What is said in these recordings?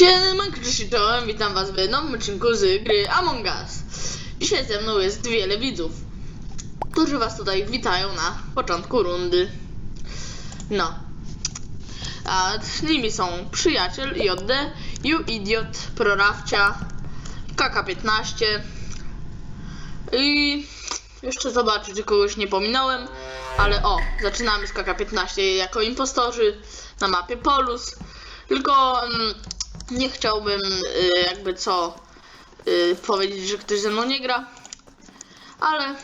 Siemanko, czołem, witam was w nowym odcinku z gry Among Us. Dzisiaj ze mną jest wiele widzów, którzy was tutaj witają na początku rundy. No. A z nimi są przyjaciel JD, You Idiot, Prorawcia, KK15 i jeszcze zobaczę, czy kogoś nie pominąłem, ale o, zaczynamy z KK15 jako impostorzy na mapie Polus. Tylko mm, nie chciałbym y, jakby co y, powiedzieć, że ktoś ze mną nie gra, ale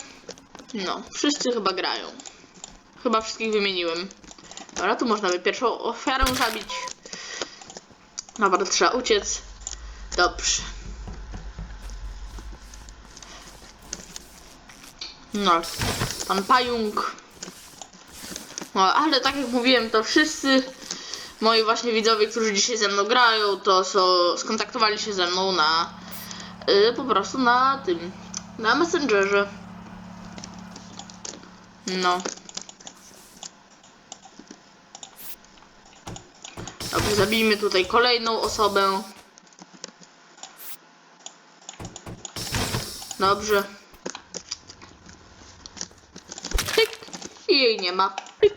no, wszyscy chyba grają. Chyba wszystkich wymieniłem. Dobra, tu można by pierwszą ofiarę zabić. Dobra, trzeba uciec. Dobrze. No, pan pająk. No, ale tak jak mówiłem, to wszyscy moi właśnie widzowie, którzy dzisiaj ze mną grają, to są, skontaktowali się ze mną na y, po prostu na tym, na Messengerze. No. Dobrze, zabijmy tutaj kolejną osobę. Dobrze. Pyk. I jej nie ma. Pyk.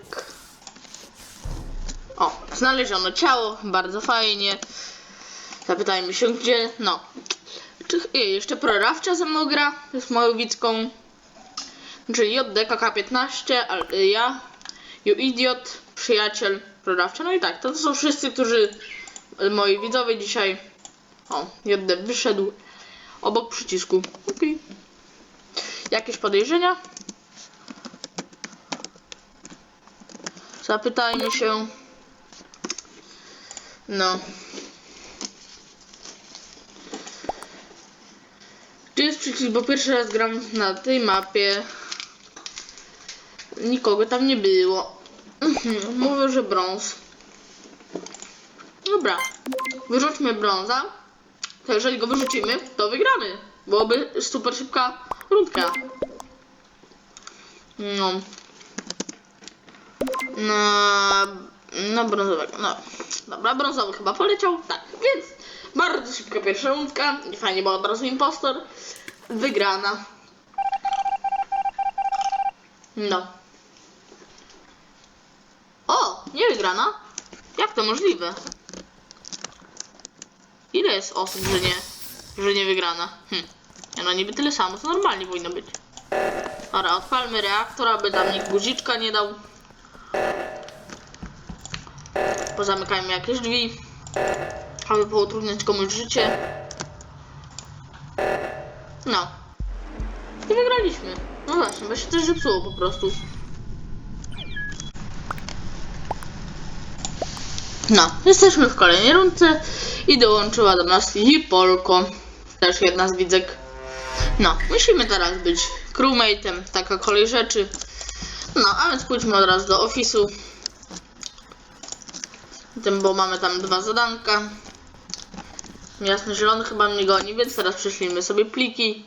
O, znaleziono ciało, bardzo fajnie. Zapytajmy się gdzie. No. Czy, i jeszcze prorawcia ze mną gra, moją widzką. Czyli JDKK15, a y, ja, You Idiot, przyjaciel, prorawcia. No i tak, to, to są wszyscy, którzy y, moi widzowie dzisiaj. O, JD wyszedł obok przycisku. Okej. Jakieś podejrzenia? Zapytajmy się. No. Gdzie jest przycisk? Bo pierwszy raz gram na tej mapie. Nikogo tam nie było. Mówię, że brąz. Dobra. Wyrzućmy brąza. To jeżeli go wyrzucimy, to wygramy. Byłoby super szybka rundka. No. No, no brązowego, no. Dobra, brązowy chyba poleciał, tak, więc bardzo szybka pierwsza rundka, i fajnie, bo od razu impostor, wygrana. No. O, nie wygrana? Jak to możliwe? Ile jest osób, że nie, że nie wygrana? Hm. No niby tyle samo, co normalnie powinno być. Dobra, odpalmy reaktor, aby tam nikt guziczka nie dał. Pozamykajmy jakieś drzwi, aby poutrudniać komuś życie. No. I wygraliśmy. No właśnie, bo się też zepsuło po prostu. No, jesteśmy w kolejnej rundce i dołączyła do nas Lipolko, też jedna z widzek. No, musimy teraz być crewmate'em, taka kolej rzeczy. No, a więc pójdźmy od razu do ofisu. Tym, bo mamy tam dwa zadanka. Jasny zielony chyba mnie goni, więc teraz prześlijmy sobie pliki.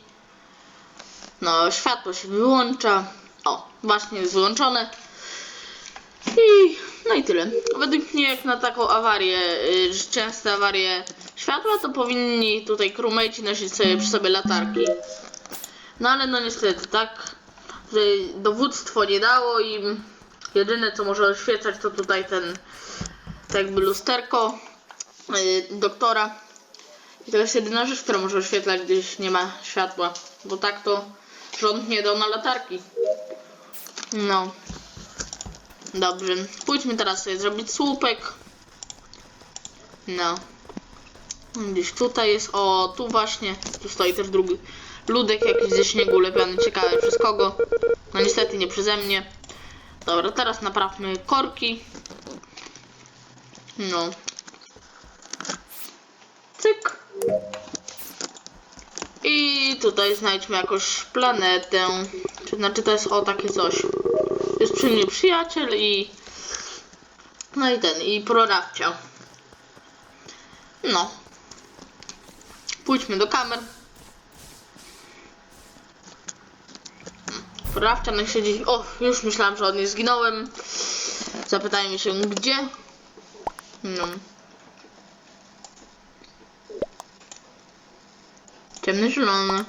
No, światło się wyłącza. O, właśnie jest wyłączone. I no i tyle. Według mnie jak na taką awarię, y, częste awarie światła, to powinni tutaj crewmate'i nosić sobie przy sobie latarki. No ale no niestety tak, że dowództwo nie dało im. Jedyne co może oświecać to tutaj ten tak jakby lusterko y, doktora. I to jest jedyna rzecz, która może oświetlać, gdzieś nie ma światła. Bo tak to rząd nie dał na latarki. No. Dobrze. Pójdźmy teraz sobie zrobić słupek. No. Gdzieś tutaj jest. O, tu właśnie. Tu stoi też drugi ludek jakiś ze śniegu lepiony. Ciekawe przez kogo. No niestety nie przeze mnie. Dobra, teraz naprawmy korki. No. Cyk. I tutaj znajdźmy jakąś planetę. Czy znaczy to jest o takie coś. Jest przy mnie przyjaciel i. No i ten, i prorawcia. No. Pójdźmy do kamer. Prorawcia na siedzi. O, już myślałam, że od niej zginąłem. Zapytajmy się gdzie. No. Темный зеленый.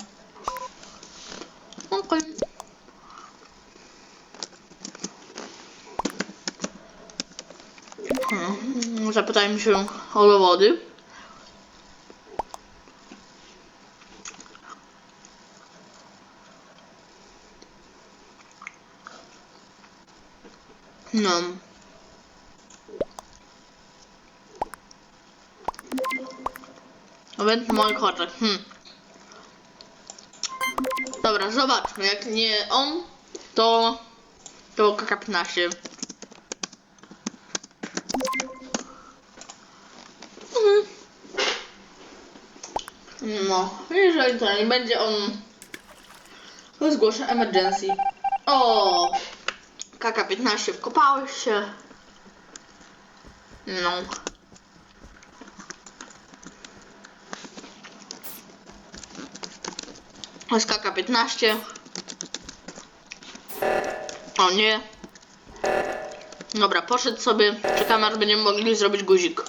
Окей. Запитаємо, що голова води. Moich oczach. Hmm. Dobra, zobaczmy. Jak nie on, to to KK15. Mhm. No, jeżeli to nie będzie on, to zgłoszę emergency. O, KK15 wkopałeś się. No. SKK15. O nie. Dobra, poszedł sobie. Czekamy aż będziemy mogli zrobić guzik.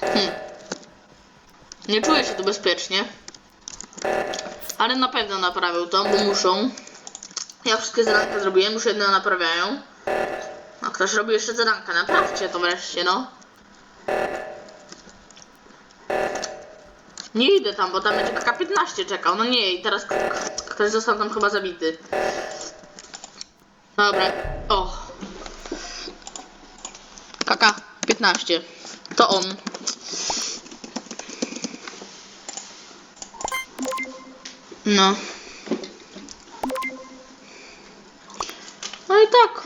Hmm. Nie czuję się tu bezpiecznie. Ale na pewno naprawią to, bo muszą. Ja wszystkie zadanka zrobiłem, już jedno naprawiają. A ktoś robi jeszcze zadanka, naprawcie to wreszcie, no. Nie idę tam, bo tam będzie KK-15 czekał. No nie, i teraz ktoś został tam chyba zabity. Dobra, o. KK-15. To on. No. No i tak.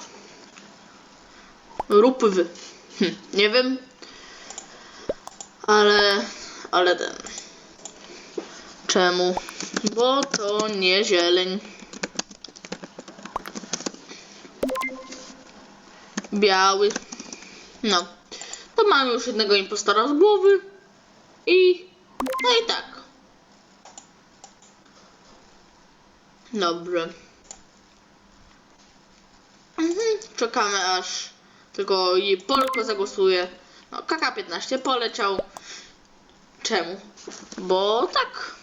Rób wy. Hm, nie wiem. Ale, ale ten. Czemu? Bo to nie zieleń. Biały. No. To mamy już jednego impostora z głowy. I. No i tak. Dobrze. Mhm. Czekamy aż tylko i Polko zagłosuje. No, KK15 poleciał. Czemu? Bo tak.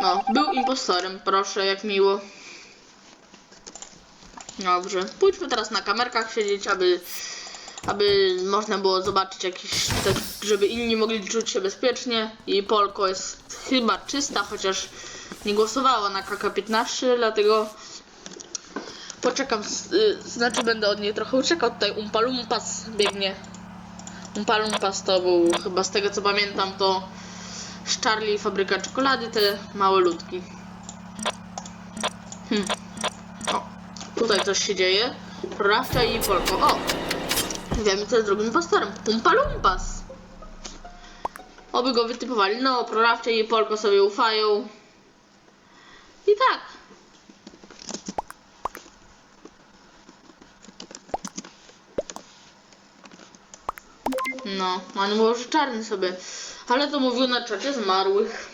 No, był impostorem, proszę, jak miło. Dobrze, pójdźmy teraz na kamerkach siedzieć, aby, aby można było zobaczyć jakiś, tak, żeby inni mogli czuć się bezpiecznie. I Polko jest chyba czysta, chociaż nie głosowała na KK15, dlatego poczekam, y, znaczy będę od niej trochę uciekał. Tutaj Umpa Lumpas biegnie. Umpa Lumpas to był chyba z tego co pamiętam to z Charlie i Fabryka Czekolady, te małe ludki. Hmm. O, tutaj coś się dzieje. Prorafcia i Polko. O! Wiemy co jest drugim pastorem. Umpa Lumpas. Oby go wytypowali. No, Prorafcia i Polko sobie ufają. I tak. No, on może czarny sobie. Ale to mówił na czacie zmarłych.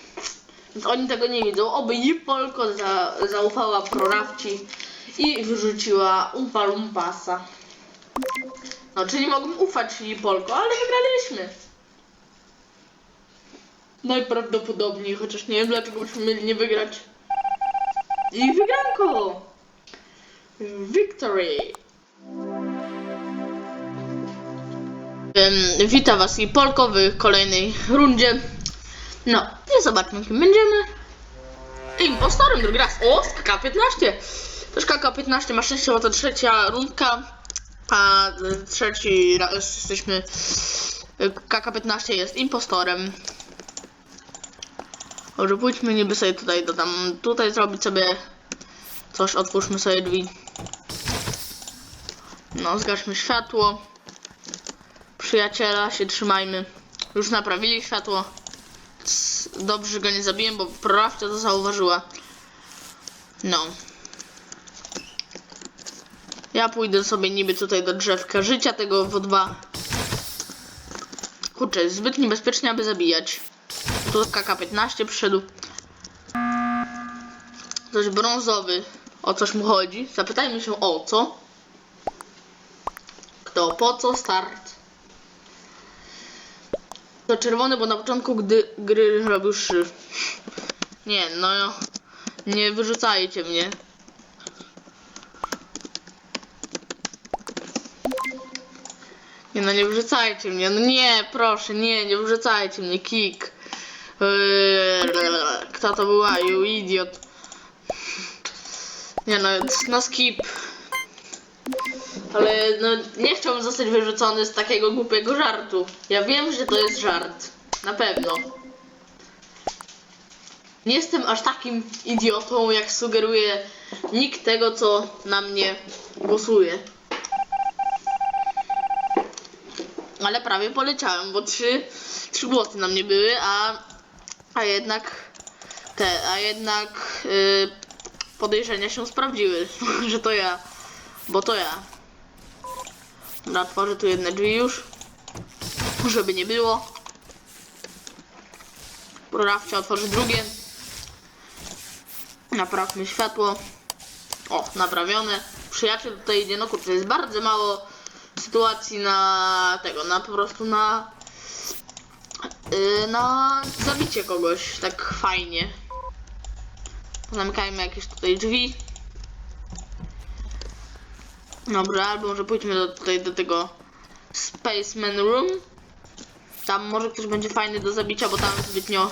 Więc oni tego nie widzą. Oby i Polko za, zaufała Prorawci i wyrzuciła Umpa Lumpasa. No, czyli mogłem ufać Polko, ale wygraliśmy. Najprawdopodobniej, chociaż nie wiem dlaczego byśmy mieli nie wygrać. I wygranko! Victory! Witam Was i Polko w kolejnej rundzie. No, i zobaczmy kim będziemy. Impostorem drugi raz. O, z KK15. Też KK15 ma szczęście, bo to trzecia rundka. A trzeci raz jesteśmy. y, KK15 jest impostorem. Może pójdźmy niby sobie tutaj dodam. Tutaj zrobić sobie coś, otwórzmy sobie drzwi. No, zgaszmy światło przyjaciela się trzymajmy. Już naprawili światło. C- Dobrze, go nie zabiłem, bo prorawcia to zauważyła. No. Ja pójdę sobie niby tutaj do drzewka życia tego W2. Kurczę, jest zbyt niebezpiecznie, aby zabijać. Tu KK-15 przyszedł. Coś brązowy. O coś mu chodzi. Zapytajmy się o co. Kto, po co, start. To czerwony, bo na początku gdy gry robił szy. Nie, no nie wyrzucajcie mnie. Nie no, nie wyrzucajcie mnie. No nie, proszę, nie, nie wyrzucajcie mnie. Kik. Eee, Kto to była? You idiot. Nie no, no skip. Ale no, nie chciałbym zostać wyrzucony z takiego głupiego żartu. Ja wiem, że to jest żart. Na pewno. Nie jestem aż takim idiotą, jak sugeruje nikt tego, co na mnie głosuje. Ale prawie poleciałem, bo trzy, trzy głosy na mnie były, a, a jednak te, a jednak y, podejrzenia się sprawdziły, że to ja, bo to ja. Dobra, otworzę tu jedne drzwi już, żeby nie było. Prorawcia otworzy drugie. Naprawmy światło. O, naprawione. Przyjaciel tutaj idzie, no kurczę, jest bardzo mało sytuacji na tego, na po prostu na yy, na zabicie kogoś tak fajnie. Zamykajmy jakieś tutaj drzwi. Dobra, albo może pójdźmy do, tutaj do tego Spaceman Room. Tam może ktoś będzie fajny do zabicia, bo tam zbytnio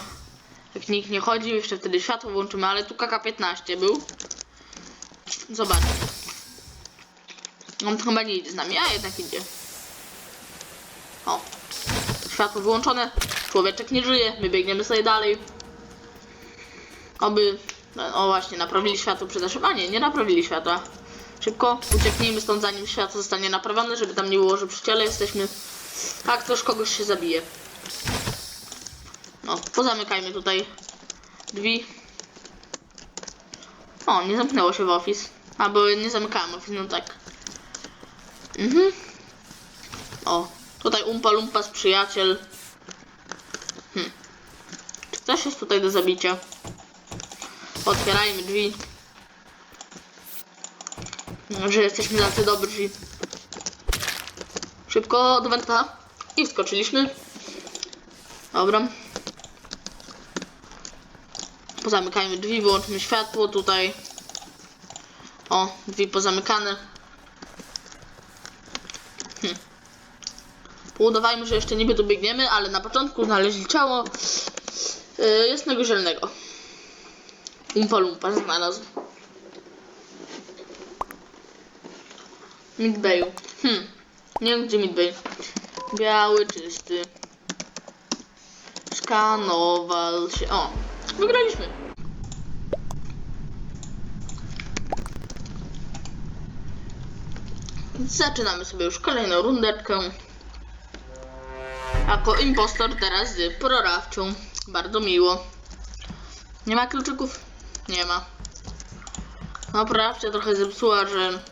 jak nikt nie chodzi, jeszcze wtedy światło włączymy, ale tu KK-15 był. Zobacz. On chyba nie idzie z nami, a jednak idzie. O. Światło wyłączone. Człowieczek nie żyje. My biegniemy sobie dalej. Oby... O właśnie, naprawili światło przed naszym... A nie, nie naprawili światła. Szybko ucieknijmy stąd zanim światło zostanie naprawione, żeby tam nie było, że przy ciele jesteśmy. Tak, też kogoś się zabije. No, pozamykajmy tutaj drzwi. O, nie zamknęło się w office. Albo nie zamykałem office, no tak. Mhm. O, tutaj umpa lumpa z przyjaciel. Hm. Czy ktoś jest tutaj do zabicia? Otwierajmy drzwi. Że jesteśmy tacy dobrzy. Szybko do wenta. I wskoczyliśmy. Dobra. Pozamykajmy drzwi, wyłączmy światło tutaj. O, drzwi pozamykane. Hm. Poudawajmy, że jeszcze niby tu biegniemy, ale na początku znaleźli ciało yy, jasnego zielnego. Umpa lumpa znalazł. Midbayu. Hmm. Nie wiem gdzie Midbay. Biały, czysty. Skanował się. O, wygraliśmy. Zaczynamy sobie już kolejną rundeczkę. Jako impostor teraz z prorawcią. Bardzo miło. Nie ma kluczyków? Nie ma. No prorawcia trochę zepsuła, że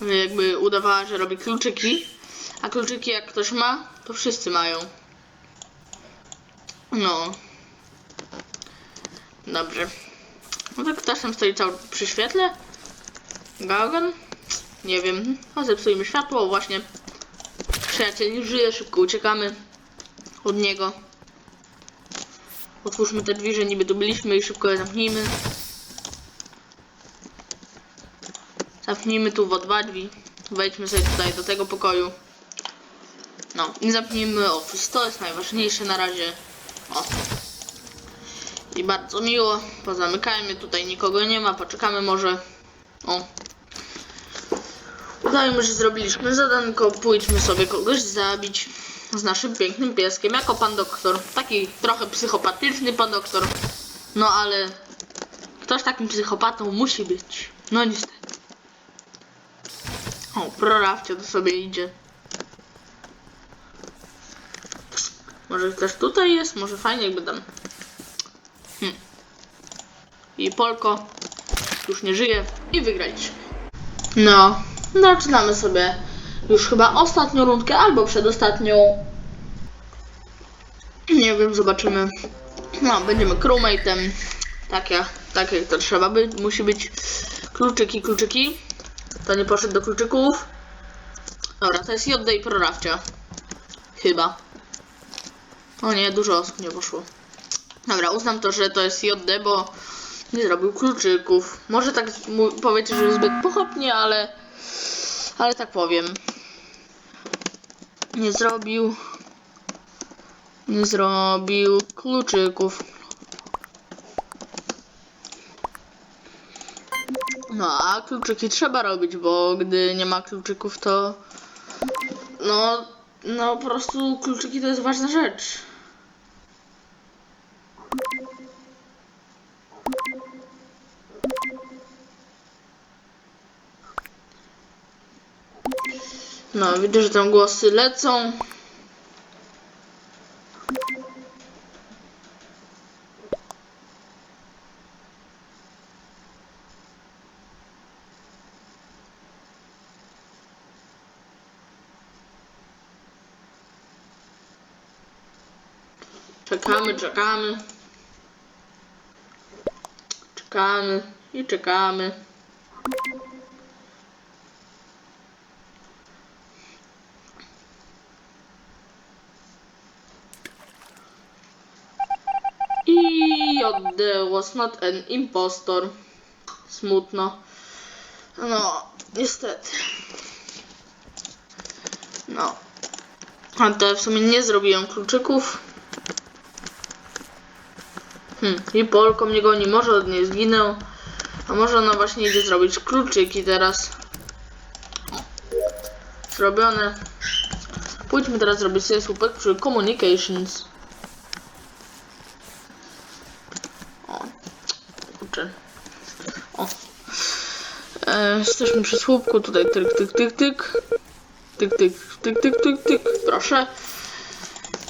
jakby udawała, że robi kluczyki. A kluczyki jak ktoś ma, to wszyscy mają. No. Dobrze. No tak ktoś tam stoi cały przy świetle? Gagan? Nie wiem. A zepsujmy światło, właśnie. Przyjaciel nie żyje, szybko uciekamy od niego. Otwórzmy te drzwi, że niby tu byliśmy i szybko je zamknijmy. Zamknijmy tu w drzwi. Wejdźmy sobie tutaj do tego pokoju. No i zamknijmy office. To jest najważniejsze na razie. O. I bardzo miło. Pozamykajmy. Tutaj nikogo nie ma. Poczekamy może. O. Udajmy, że zrobiliśmy zadanko. Pójdźmy sobie kogoś zabić z naszym pięknym pieskiem. Jako pan doktor. Taki trochę psychopatyczny pan doktor. No ale ktoś takim psychopatą musi być. No niestety. O, prorawcie to sobie idzie. Może też tutaj jest? Może fajnie jakby tam. Hm. I Polko już nie żyje i wygraliśmy. No, zaczynamy sobie już chyba ostatnią rundkę albo przedostatnią. Nie wiem, zobaczymy. No, będziemy crewmate'em. Tak jak, tak jak to trzeba być. Musi być kluczyki, kluczyki. To nie poszedł do kluczyków. Dobra, to jest Jodda i prorawcia. Chyba. O nie, dużo osób nie poszło. Dobra, uznam to, że to jest JD, bo nie zrobił kluczyków. Może tak powiecie, że zbyt pochopnie, ale ale tak powiem. Nie zrobił nie zrobił kluczyków. No, a kluczyki trzeba robić, bo gdy nie ma kluczyków, to no, no po prostu kluczyki to jest ważna rzecz. No, widzę, że tam głosy lecą. Czekamy, czekamy. Czekamy i czekamy. I JD was not an impostor. Smutno. No, niestety. No. A to w sumie nie zrobiłem kluczyków. Hmm, i Polko mnie goni, może od niej zginął. A może ona właśnie idzie zrobić kluczyki teraz. Zrobione. Pójdźmy teraz zrobić sobie słupek przy Communications. O, kurczę. O. E, jesteśmy przy słupku, tutaj tyk, tyk, tyk, tyk. Tyk, tyk, tyk, tyk, tyk, tyk, proszę.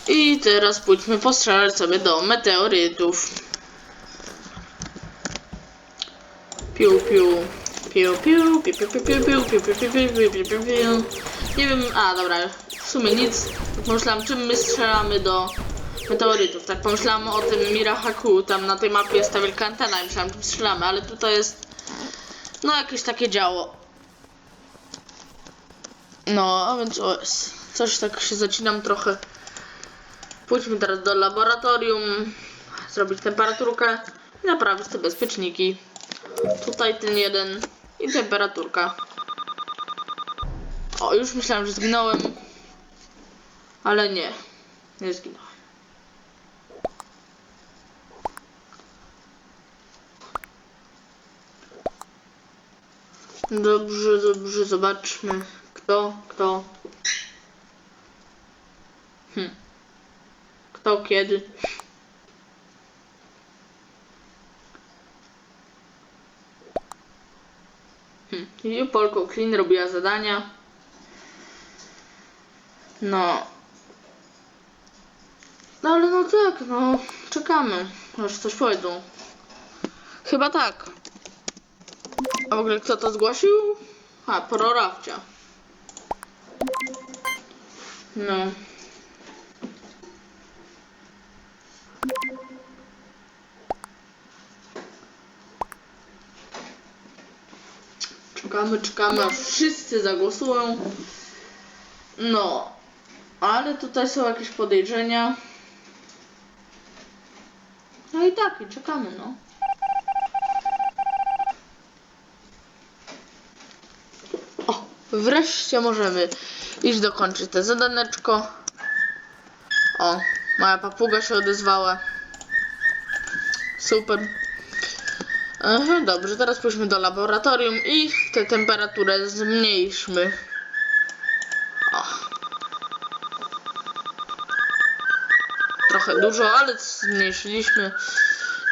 I teraz pójdźmy postrzelać sobie do meteorytów. Piu, piu. Piu, piu, piu, piu, piu, piu, piu, piu, piu, piu, piu, piu, piu. Nie wiem, a dobra, w sumie nic. Tak pomyślałam, czym my strzelamy do meteorytów. Tak pomyślałam o tym Mirahaku, tam na tej mapie jest ta wielka antena i myślałam, czym strzelamy, ale tutaj jest no jakieś takie działo. No, a więc o. Coś tak się zacinam trochę. Pójdźmy teraz do laboratorium, zrobić temperaturkę i naprawić te bezpieczniki. Tutaj ten jeden i temperaturka. O, już myślałem, że zginąłem. Ale nie, nie zginąłem. Dobrze, dobrze, zobaczmy. Kto, kto. Kto, kiedy. Hm. I Polko Clean robiła zadania. No. No ale no tak, no. Czekamy. Aż coś powiedzą. Chyba tak. A w ogóle kto to zgłosił? A, prorabcia. No. Czekamy, czekamy, aż wszyscy zagłosują. No. Ale tutaj są jakieś podejrzenia. No i tak, i czekamy, no. O, wreszcie możemy iść dokończyć te zadaneczko. O, moja papuga się odezwała. Super. Aha, dobrze, teraz pójdźmy do laboratorium i tę temperaturę zmniejszmy. O. Trochę dużo, ale zmniejszyliśmy.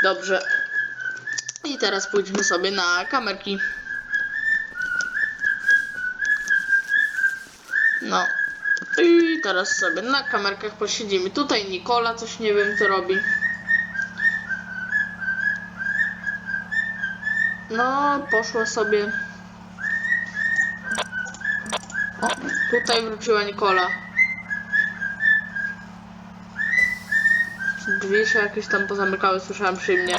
Dobrze. I teraz pójdźmy sobie na kamerki. No. I teraz sobie na kamerkach posiedzimy. Tutaj Nikola coś nie wiem co robi. No, poszła sobie. O, tutaj wróciła Nikola. Drzwi się jakieś tam pozamykały, słyszałem przy mnie.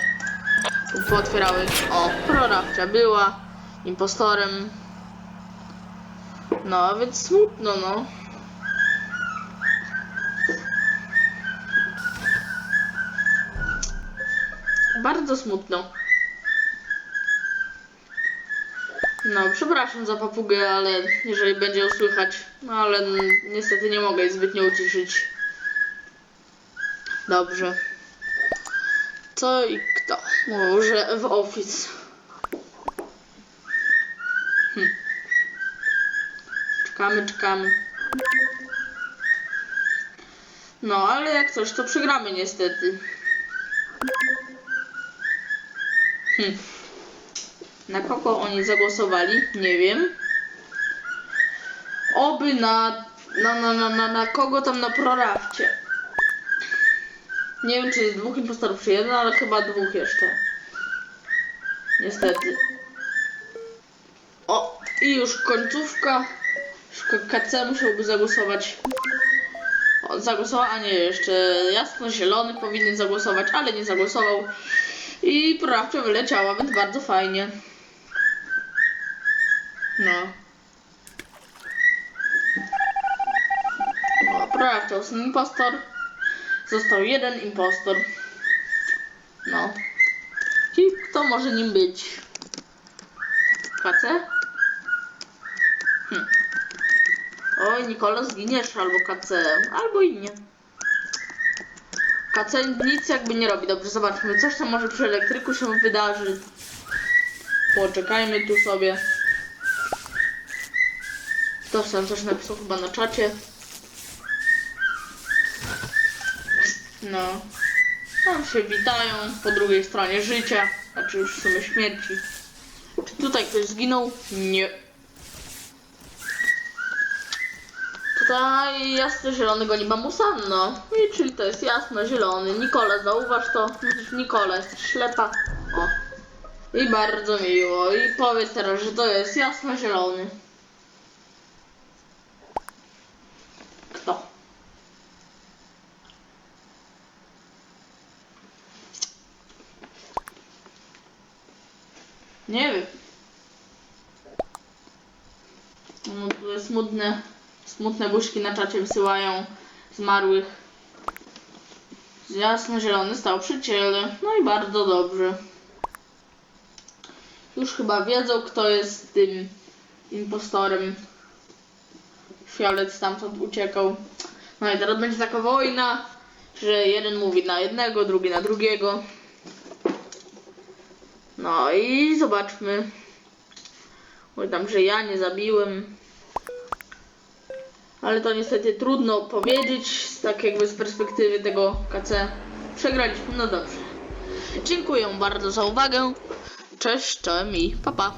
Pootwierały. O, prorabcia była. Impostorem. No, więc smutno, no. Bardzo smutno. No, przepraszam za papugę, ale jeżeli będzie ją słychać, no ale niestety nie mogę jej zbytnio uciszyć. Dobrze. Co i kto? Może w Office. Hm. Czekamy, czekamy. No, ale jak coś, to przegramy niestety. Hm. Na kogo oni zagłosowali? Nie wiem. Oby na, na, na, na, na, na kogo tam na prorafcie. Nie wiem, czy jest dwóch impostorów, czy jeden, ale chyba dwóch jeszcze. Niestety. O, i już końcówka. KC musiałby zagłosować. O, zagłosował, a nie, jeszcze jasno-zielony powinien zagłosować, ale nie zagłosował. I prorabcza wyleciała, więc bardzo fajnie. No. O, Prorabcza jest impostor. Został jeden impostor. No. I kto może nim być? KC? Hm. Oj, Nikola zginiesz albo KC, albo i nie. Nic jakby nie robi. Dobrze, zobaczmy. Coś tam może przy elektryku się wydarzy. Poczekajmy tu sobie. Tam coś napisał chyba na czacie. No. Tam się witają po drugiej stronie życia. Znaczy już w sumie śmierci. Czy tutaj ktoś zginął? Nie. Tutaj jasno-zielony goni mamusa, no. I czyli to jest jasno-zielony. Nikola, zauważ to. Nikola, jesteś ślepa. O. I bardzo miło. I powiedz teraz, że to jest jasno-zielony. Nie wiem. No, tu smutne, smutne buźki na czacie wysyłają zmarłych. Jasno-zielony stał przy ciele. No i bardzo dobrze. Już chyba wiedzą, kto jest tym impostorem. Fiolet stamtąd uciekał. No i teraz będzie taka wojna, że jeden mówi na jednego, drugi na drugiego. No i zobaczmy. Tam, że ja nie zabiłem. Ale to niestety trudno powiedzieć, tak jakby z perspektywy tego KC. Przegraliśmy, no dobrze. Dziękuję bardzo za uwagę. Cześć, czołem i pa pa.